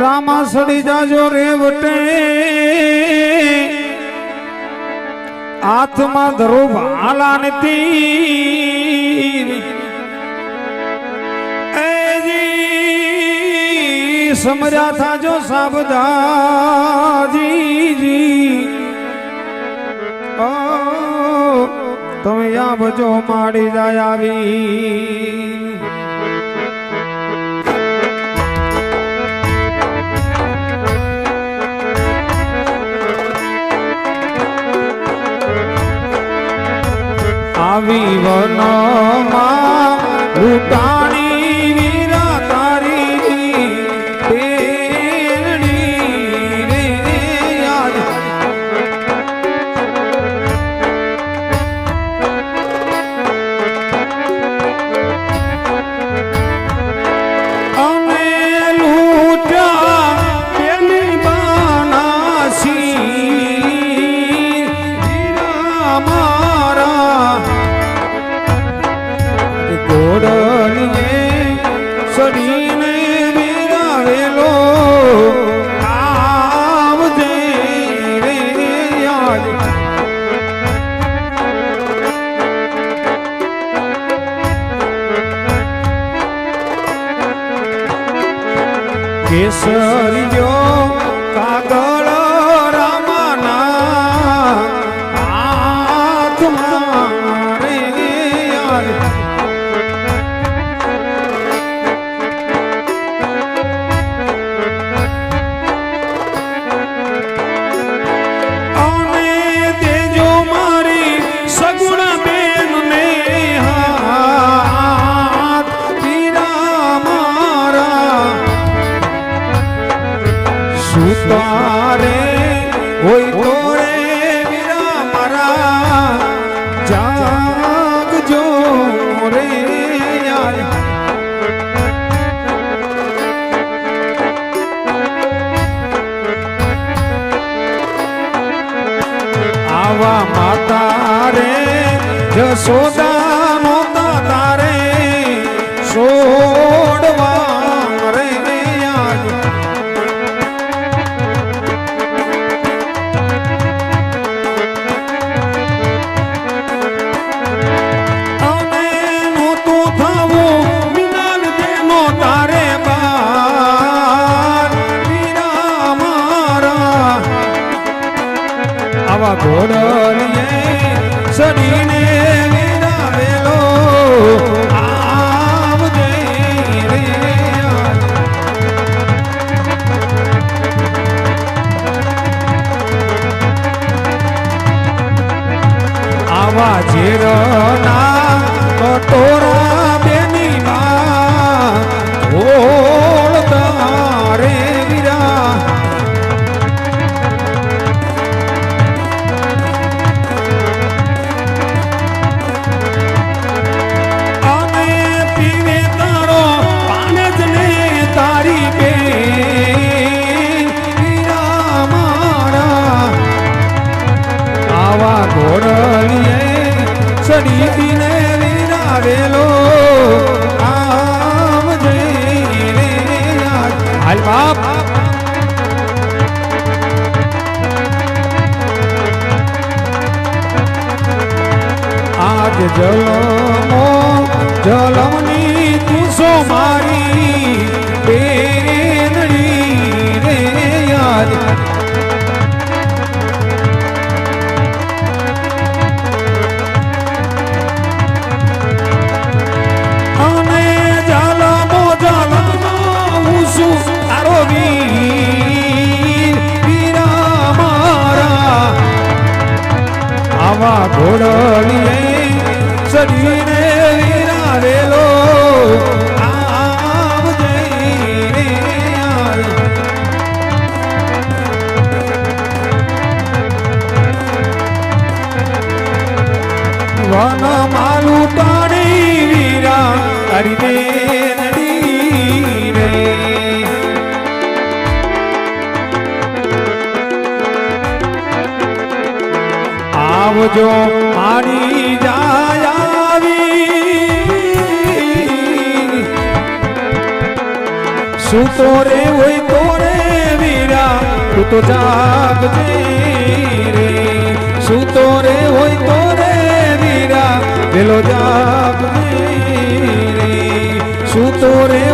રામા સડી જાજો રે વટે. હાથમાં ધરો ભાલા નથી સમર્યા થાજો સાબદાજી તમે આ બજો માડી જાય આવી. આવી વનમાં સડીને બિરાવેલો આવજે રે યાદ. સુતારે હોય તોરે વીરા મારા જાગજો રે આવા માતા રે જશોદા ઘોડલીએ સડીને સડીને વિરાવેલો આમ જઈને. હાલ બાપ આજ જલમો આવા ઘોડલીએ સડીને વિરાવેલો આવજે રે યાર. વન માલું આવજો. મારી જાય આવી. તો રે હોય તો રે વીરા તું તો જાગજે રે. સૂતો રે હોય તો રે વીરા પેલો જાગજે રે. શું તો રે